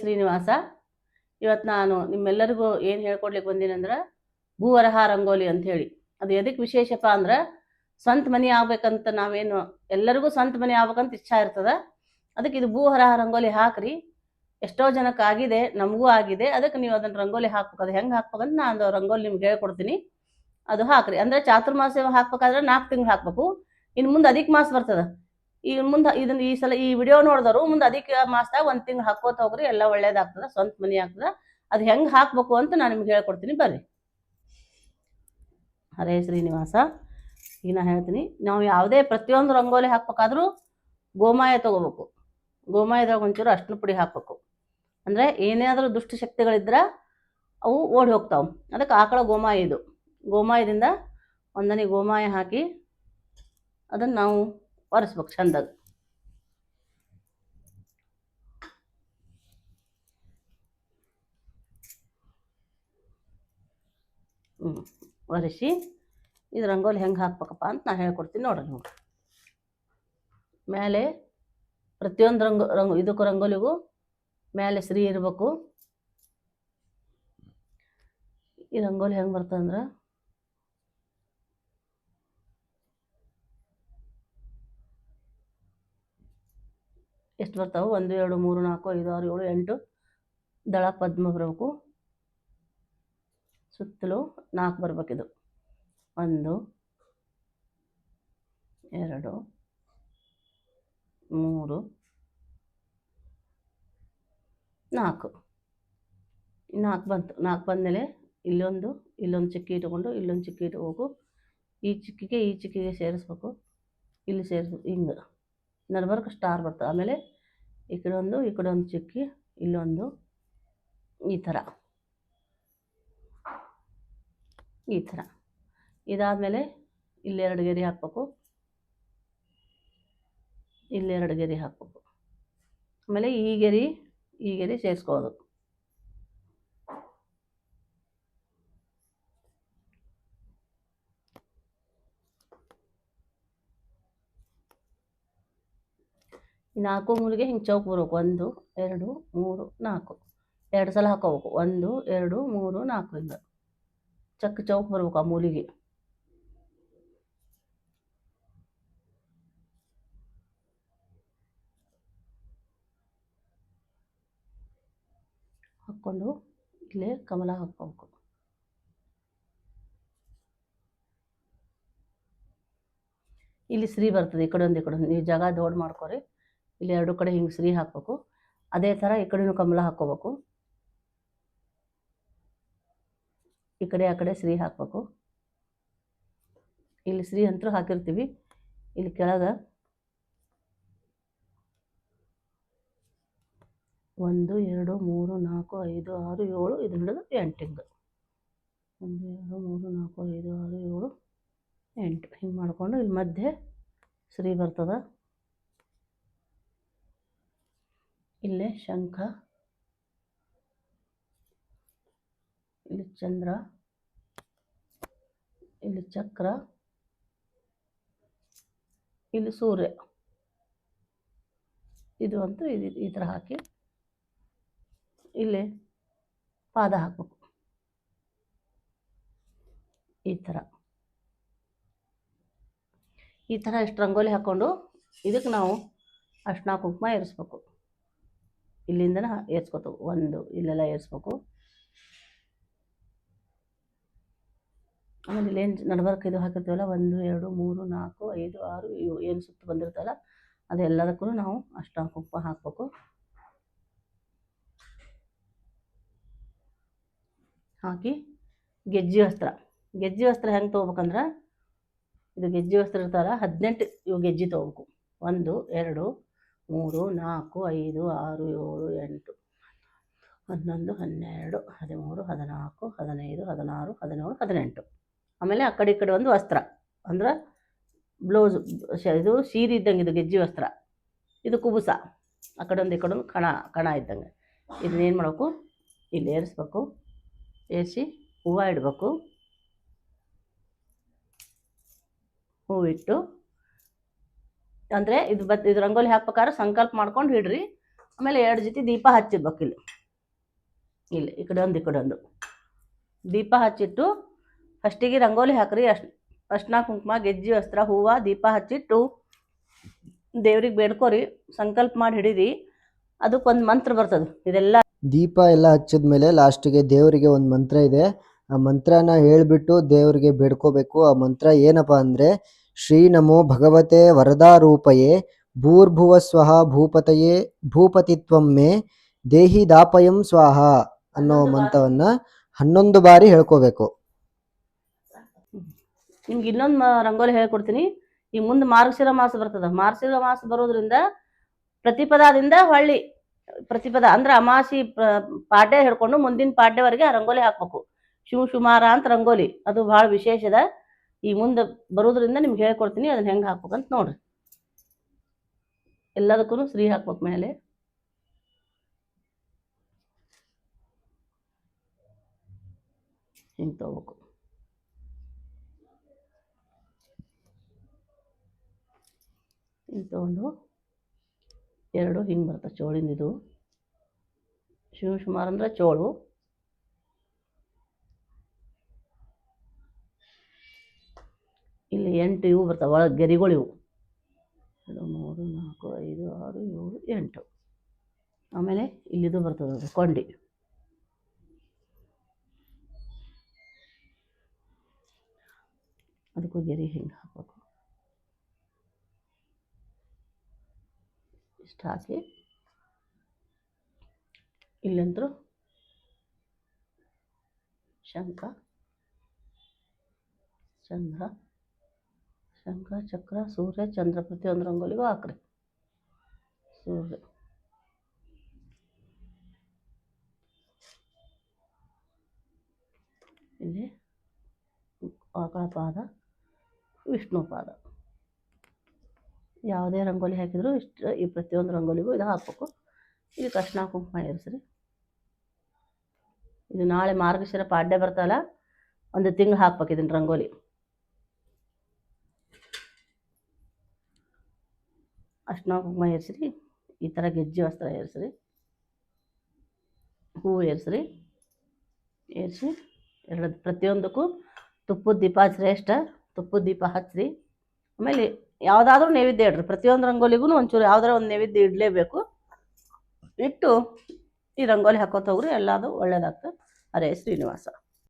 ಶ್ರೀನಿವಾಸ ಇವತ್ತು ನಾನು ನಿಮ್ಮೆಲ್ಲರಿಗೂ ಏನು ಹೇಳ್ಕೊಡ್ಲಿಕ್ಕೆ ಬಂದಿನಂದ್ರೆ ಭೂವರಹ ರಂಗೋಲಿ ಅಂತ ಹೇಳಿ. ಅದು ಎದಕ್ಕೆ ವಿಶೇಷಪ್ಪ ಅಂದ್ರೆ ಸ್ವಂತ ಮನೆ ಆಗ್ಬೇಕಂತ ನಾವೇನು, ಎಲ್ಲರಿಗೂ ಸ್ವಂತ ಮನೆ ಆಗ್ಬೇಕಂತ ಇಚ್ಛಾ ಇರ್ತದ. ಅದಕ್ಕೆ ಇದು ಭೂವರಹ ರಂಗೋಲಿ ಹಾಕ್ರಿ. ಎಷ್ಟೋ ಜನಕ್ಕೆ ಆಗಿದೆ, ನಮಗೂ ಆಗಿದೆ ಅದಕ್ಕೆ ನೀವು ಅದನ್ನ ರಂಗೋಲಿ ಹಾಕ್ಬೇಕು ಅದು ಹೆಂಗೆ ಹಾಕ್ಬೇಕಂತ ನಾನು ರಂಗೋಲಿ ನಿಮ್ಗೆ ಹೇಳ್ಕೊಡ್ತೀನಿ. ಅದು ಹಾಕ್ರಿ. ಅಂದ್ರೆ ಚಾತುರ್ಮಾಸ ಹಾಕ್ಬೇಕಾದ್ರೆ ನಾಲ್ಕು ತಿಂಗಳು ಹಾಕ್ಬೇಕು. ಇನ್ನು ಮುಂದೆ ಅಧಿಕ ಮಾಸ ಬರ್ತದ. ಈಗ ಮುಂದೆ ಇದನ್ನ ಈ ಸಲ ಈ ವಿಡಿಯೋ ನೋಡಿದವರು ಮುಂದೆ ಅದಕ್ಕೆ ಮಾಸ್ದಾಗ ಒಂದು ತಿಂಗ್ಳು ಹಾಕೋತ ಹೋಗ್ರಿ, ಎಲ್ಲ ಒಳ್ಳೇದಾಗ್ತದೆ, ಸ್ವಂತ ಮನಿ ಆಗ್ತದೆ. ಅದು ಹೆಂಗೆ ಹಾಕ್ಬೇಕು ಅಂತ ನಾನು ನಿಮ್ಗೆ ಹೇಳ್ಕೊಡ್ತೀನಿ, ಬರ್ರಿ. ಹರೇ ಶ್ರೀನಿವಾಸ, ಈಗ ನಾನು ಹೇಳ್ತೀನಿ, ನಾವು ಯಾವುದೇ ಪ್ರತಿಯೊಂದು ರಂಗೋಲಿ ಹಾಕ್ಬೇಕಾದ್ರೂ ಗೋಮಾಯ ತಗೋಬೇಕು. ಗೋಮಾಯದಾಗ ಒಂಚೂರು ಅರ್ಶಿನ ಪುಡಿ ಹಾಕ್ಬೇಕು. ಅಂದರೆ ಏನಾದರೂ ದುಷ್ಟಶಕ್ತಿಗಳಿದ್ರೆ ಅವು ಓಡಿ ಹೋಗ್ತಾವೆ. ಅದಕ್ಕೆ ಆಕಳ ಗೋಮಾಯ ಇದು. ಗೋಮಾಯದಿಂದ ಒಂದನೇ ಗೋಮಾಯ ಹಾಕಿ ಅದನ್ನು ನಾವು ಒರೆಸ್ಬೇಕು ಚಂದಾಗ. ಹ್ಞೂ ಒರೆಸಿ. ಇದು ರಂಗೋಲಿ ಹೆಂಗೆ ಹಾಕ್ಬೇಕಪ್ಪ ಅಂತ ನಾನು ಹೇಳ್ಕೊಡ್ತೀನಿ ನೋಡ್ರಿ ನಿಮ್ಗೆ ಮೇಲೆ ಪ್ರತಿಯೊಂದು ರಂಗೋ, ರಂಗು, ಇದಕ್ಕೂ ರಂಗೋಲಿಗೂ ಮೇಲೆ ಶ್ರೀ ಇರಬೇಕು. ಈ ರಂಗೋಲಿ ಹೆಂಗೆ ಬರ್ತದಂದ್ರೆ ಎಷ್ಟು ಬರ್ತಾವೆ ಒಂದು, ಎರಡು, ಮೂರು, ನಾಲ್ಕು, ಐದು, ಆರು, ಏಳು, ಎಂಟು ದಳ ಪದ್ಮ ಬರಬೇಕು ಸುತ್ತಲೂ ನಾಲ್ಕು ಬರಬೇಕಿದು ಒಂದು, ಎರಡು, ಮೂರು, ನಾಲ್ಕು. ನಾಲ್ಕು ಬಂತು. ನಾಲ್ಕು ಬಂದಮೇಲೆ ಇಲ್ಲೊಂದು ಇಲ್ಲೊಂದು ಚಿಕ್ಕಿ ಇಟ್ಕೊಂಡು ಇಲ್ಲೊಂದು ಚಿಕ್ಕಿ ಇಟ್ಕೋಬೇಕು ಈ ಚಿಕ್ಕಿಗೆ ಈ ಚಿಕ್ಕಿಗೆ ಸೇರಿಸ್ಬೇಕು. ಇಲ್ಲಿ ಸೇರಿಸ್ಬೇಕು ಹಿಂಗೆ. ನಡ್ಬರ್ಕ ಸ್ಟಾರ್ ಬರ್ತದೆ ಆಮೇಲೆ ಈ ಕಡೆ ಒಂದು ಈ ಕಡೆ ಒಂದು ಚಿಕ್ಕಿ, ಇಲ್ಲೊಂದು ಈ ಥರ. ಈ ಥರ. ಇದಾದಮೇಲೆ ಇಲ್ಲೆರಡು ಗೆರೆ ಹಾಕ್ಬೇಕು. ಇಲ್ಲೆರಡು ಗೆರೆ ಹಾಕ್ಬೇಕು. ಆಮೇಲೆ ಈ ಗೆರೆ ಈ ಗೆರೆ ಸೇರಿಸ್ಕೊಳ್ಳೋದು. ನಾಲ್ಕು ಮೂಲಿಗೆ ಹಿಂಗೆ ಚೌಕ್ ಬರ್ಬೇಕು ಒಂದು, ಎರಡು, ಮೂರು, ನಾಲ್ಕು. ಎರಡು ಸಲ ಹಾಕೋಬೇಕು. ಒಂದು, ಎರಡು, ಮೂರು ನಾಲ್ಕು ಹಿಂಗೆ ಚಕ್ ಚೌಕ್ ಬರ್ಬೇಕು ಆ ಮೂಲಿಗೆ. ಹಾಕ್ಕೊಂಡು ಇಲ್ಲೇ ಕಮಲ ಹಾಕ್ಕೋಬೇಕು. ಇಲ್ಲಿ ಶ್ರೀ ಬರ್ತದೆ ಈ ಕಡೆ ಒಂದು ಈ ಕಡೆ ಒಂದು. ನೀವು ಜಾಗ ದೊಡ್ಡ ಮಾಡ್ಕೊರಿ. ಇಲ್ಲಿ ಎರಡು ಕಡೆ ಹಿಂಗೆ ಶ್ರೀ ಹಾಕ್ಬೇಕು. ಅದೇ ಥರ ಈ ಕಡೆಯೂ ಕಮಲ ಹಾಕ್ಕೋಬೇಕು. ಈ ಕಡೆ, ಆ ಕಡೆ ಶ್ರೀ ಹಾಕಬೇಕು. ಇಲ್ಲಿ ಸ್ರೀ ಅಂತೂ ಹಾಕಿರ್ತೀವಿ. ಇಲ್ಲಿ ಕೆಳಗೆ ಒಂದು, ಎರಡು, ಮೂರು, ನಾಲ್ಕು, ಐದು, ಆರು, ಏಳು, ಇದು ಹಿಡಿದು ಎಂಟು ಹಿಂಗೆ ಒಂದು, ಎರಡು, ಮೂರು, ನಾಲ್ಕು, ಐದು, ಆರು, ಏಳು, ಎಂಟು. ಹಿಂಗೆ ಮಾಡಿಕೊಂಡು ಇಲ್ಲಿ ಮಧ್ಯೆ ಶ್ರೀ ಬರ್ತದೆ. ಇಲ್ಲೇ ಶಂಖ, ಇಲ್ಲಿ ಚಂದ್ರ, ಇಲ್ಲಿ ಚಕ್ರ, ಇಲ್ಲಿ ಸೂರ್ಯ. ಇದು ಅಂತೂ ಇದು ಈ ಥರ ಹಾಕಿ ಇಲ್ಲಿ ಪಾದ ಹಾಕಬೇಕು. ಈ ಥರ ಈ ಥರ ಇಷ್ಟು ರಂಗೋಲಿ ಹಾಕ್ಕೊಂಡು ಇದಕ್ಕೆ ನಾವು ಅರ್ಶಿನ ಕುಂಕುಮ ಏರಿಸ್ಬೇಕು ಇಲ್ಲಿಂದನೇ ಏರ್ಸ್ಕೊತು, ಒಂದು ಇಲ್ಲೆಲ್ಲ ಏರಿಸ್ಬೇಕು. ಆಮೇಲೆ ಇಲ್ಲೇನು ನಡ್ಬರ್ಕ್ ಇದು ಹಾಕಿರ್ತೀವಲ್ಲ, ಒಂದು, ಎರಡು, ಮೂರು, ನಾಲ್ಕು, ಐದು, ಆರು, ಇವು ಏನು ಸುತ್ತು ಬಂದಿರ್ತಲ್ಲ ಅದೆಲ್ಲದಕ್ಕೂ ನಾವು ಅಷ್ಟ ಕುಂಕುಮ ಹಾಕಬೇಕು. ಹಾಕಿ ಗೆಜ್ಜೆ ವಸ್ತ್ರ. ಗೆಜ್ಜೆ ವಸ್ತ್ರ ಹೆಂಗೆ ತೊಗೋಬೇಕಂದ್ರೆ, ಇದು ಗೆಜ್ಜೆ ವಸ್ತ್ರ ಇರ್ತಾರ ಹದಿನೆಂಟು ಇವು ಗೆಜ್ಜೆ ತೊಗೋಬೇಕು. ಒಂದು, ಎರಡು ಮೂರು, ನಾಲ್ಕು, ಐದು, ಆರು, ಏಳು, ಎಂಟು, ಹನ್ನೊಂದು, ಹನ್ನೆರಡು, ಹದಿಮೂರು, ಹದಿನಾಲ್ಕು, ಹದಿನೈದು, ಹದಿನಾರು, ಹದಿನೇಳು, ಹದಿನೆಂಟು. ಆಮೇಲೆ ಆ ಕಡೆ ಈ ಕಡೆ ಒಂದು ವಸ್ತ್ರ. ಅಂದ್ರೆ ಬ್ಲೌಸ್ ಇದು ಸೀರೆ ಇದ್ದಂಗೆ, ಇದು ಗೆಜ್ಜೆ ವಸ್ತ್ರ. ಇದು ಕುಬುಸ. ಆ ಕಡೆ ಒಂದು, ಈ ಕಡೆ ಒಂದು ಕಣ ಕಣ ಇದ್ದಂಗೆ. ಇದನ್ನೇನು ಮಾಡಬೇಕು? ಇಲ್ಲಿ ಏರಿಸ್ಬೇಕು. ಏರಿಸಿ ಹೂವು ಇಡಬೇಕು. ಹೂವಿಟ್ಟು ಅಂದರೆ ಇದು ಬತ್ ಇದು ರಂಗೋಲಿ ಹಾಕ್ಬೇಕಾದ್ರೆ ಸಂಕಲ್ಪ ಮಾಡ್ಕೊಂಡು ಹಿಡ್ರಿ ಆಮೇಲೆ ಎರಡು ಜೊತೆ ದೀಪ ಹಚ್ಚಿರ್ಬೇಕು ಇಲ್ಲಿ. ಇಲ್ಲಿ, ಈ ಕಡೆ ಒಂದು, ಈ ಕಡೆ ಒಂದು. ದೀಪ ಹಚ್ಚಿಟ್ಟು ಫಸ್ಟಿಗೆ ರಂಗೋಲಿ ಹಾಕ್ರಿ. ಅಶ್ ಅರ್ಶಿನ ಕುಂಕುಮ, ಗೆಜ್ಜಿ, ವಸ್ತ್ರ, ಹೂವು ದೀಪ ಹಚ್ಚಿಟ್ಟು ದೇವ್ರಿಗೆ ಬೇಡ್ಕೋರಿ. ಸಂಕಲ್ಪ ಮಾಡಿ ಹಿಡೀರಿ. ಅದಕ್ಕೊಂದು ಮಂತ್ರ ಬರ್ತದೆ. ಇದೆಲ್ಲ ದೀಪ ಎಲ್ಲ ಹಚ್ಚಿದ್ಮೇಲೆ ಲಾಸ್ಟಿಗೆ ದೇವರಿಗೆ ಒಂದು ಮಂತ್ರ ಇದೆ. ಆ ಮಂತ್ರನ ಹೇಳ್ಬಿಟ್ಟು ದೇವರಿಗೆ ಬೇಡ್ಕೋಬೇಕು. ಆ ಮಂತ್ರ ಏನಪ್ಪ ಅಂದರೆ ಶ್ರೀ ನಮೋ ಭಗವತೆ ವರದಾರೂಪಯೇ ಭೂರ್ಭುವ ಸ್ವಹ ಭೂಪತಯೇ ಭೂಪತಿತ್ವಂ ಮೇ ದೇಹಿ ದಾಪಯಂ ಸ್ವಾಹ ಅನ್ನೋ ಮಂತ್ರವನ್ನ ಹನ್ನೊಂದು ಬಾರಿ ಹೇಳ್ಕೋಬೇಕು. ನಿಮ್ಗೆ ಇನ್ನೊಂದು ರಂಗೋಲಿ ಹೇಳ್ಕೊಡ್ತೀನಿ. ಈ ಮುಂದೆ ಮಾರ್ಗಶಿರ ಮಾಸ ಬರ್ತದ. ಮಾರ್ಗಶಿರ ಮಾಸ ಬರೋದ್ರಿಂದ ಪ್ರತಿಪದಾದಿಂದ ಹೊಳ್ಳಿ ಪ್ರತಿಪದ ಅಂದ್ರೆ ಅಮಾಸಿ ಪಾಡ್ಯ ಹೇಳ್ಕೊಂಡು ಮುಂದಿನ ಪಾಡ್ಯವರೆಗೆ ಆ ರಂಗೋಲಿ ಹಾಕ್ಬೇಕು. ಶಿವ ಶುಮಾರ ಅಂತ ರಂಗೋಲಿ. ಅದು ಬಹಳ ವಿಶೇಷದ ಈ ಮುಂದೆ ಬರೋದ್ರಿಂದ ನಿಮ್ಗೆ ಹೇಳ್ಕೊಡ್ತೀನಿ, ಅದನ್ನ ಹೆಂಗೆ ಹಾಕ್ಬೇಕಂತ ನೋಡ್ರಿ. ಎಲ್ಲದಕ್ಕೂ ಶ್ರೀ ಹಾಕ್ಬೇಕು ಮೇಲೆ. ಹಿಂಗೆ ತಗೋಬೇಕು. ಹಿಂಗೆ ತೊಗೊಂಡು ಎರಡು ಹಿಂಗೆ ಬರ್ತದೆ ಚೋಳಿಂದ ಇದು. ಶಿವಕುಮಾರ್ ಅಂದ್ರೆ ಚೋಳು. ಇಲ್ಲಿ ಎಂಟು ಇವು ಬರ್ತಾವೆ, ಒಳಗೆ ಗೆರಿಗಳು ಇವು. ಎರಡು, ಮೂರು, ನಾಲ್ಕು, ಐದು, ಆರು, ಏಳು, ಎಂಟು. ಆಮೇಲೆ ಇಲ್ಲಿದು ಬರ್ತದೆ ಅದು, ಕೊಂಡಿ. ಅದಕ್ಕೂ ಗೆರಿ ಹಿಂಗೆ ಹಾಕಬೇಕು. ಇಷ್ಟು ಹಾಕಿ. ಇಲ್ಲಂತರೂ ಶಂಖ, ಚಂದ್ರ. ಶಂಖ ಚಕ್ರ, ಸೂರ್ಯ, ಚಂದ್ರ ಪ್ರತಿಯೊಂದು ರಂಗೋಲಿಗೂ ಹಾಕ್ರಿ. ಸೂರ್ಯ. ಇಲ್ಲಿ ಆಕಳ ಪಾದ, ವಿಷ್ಣು ಪಾದ. ಯಾವುದೇ ರಂಗೋಲಿ ಹಾಕಿದರೂ ಇಷ್ಟು ಈ ಪ್ರತಿಯೊಂದು ರಂಗೋಲಿಗೂ ಇದು ಹಾಕ್ಬೇಕು. ಇದು ಕೃಷ್ಣ ಕುಂಕುಮ ಇರಿಸ್ರಿ. ಇದು ನಾಳೆ ಮಾರ್ಗಶಿರ ಪಾಡ್ಯ ಬರ್ತಲ್ಲ, ಒಂದು ತಿಂಗಳು ಹಾಕ್ಬೇಕು ಇದನ್ನು ರಂಗೋಲಿ. ಅರ್ಶಿನ ಕುಂಕುಮ ಏರ್ಸ್ರಿ, ಈ ಥರ ಗೆಜ್ಜೆ ವಸ್ತ್ರ ಏರ್ಸ್ರಿ ಹೂವು ಏರ್ಸ್ರಿ, ಏರಿಸಿ ಎರಡು ಪ್ರತಿಯೊಂದಕ್ಕೂ ತುಪ್ಪದ ದೀಪ ಶ್ರೇಷ್ಠ ತುಪ್ಪದ ದೀಪ ಹಚ್ಚಿರಿ ಆಮೇಲೆ ಯಾವುದಾದ್ರೂ ನೈವೇದ್ಯ ಇಡ್ರಿ, ಪ್ರತಿಯೊಂದು ರಂಗೋಲಿಗೂ ಒಂಚೂರು ಯಾವ್ದಾರ ಒಂದು ನೈವೇದ್ಯ ಇಡಲೇಬೇಕು. ಇಟ್ಟು ಈ ರಂಗೋಲಿ ಹಾಕೋತ ಹೋಗ್ರಿ ಎಲ್ಲದು ಒಳ್ಳೇದಾಗ್ತದೆ. ಅರೇ ಶ್ರೀನಿವಾಸ.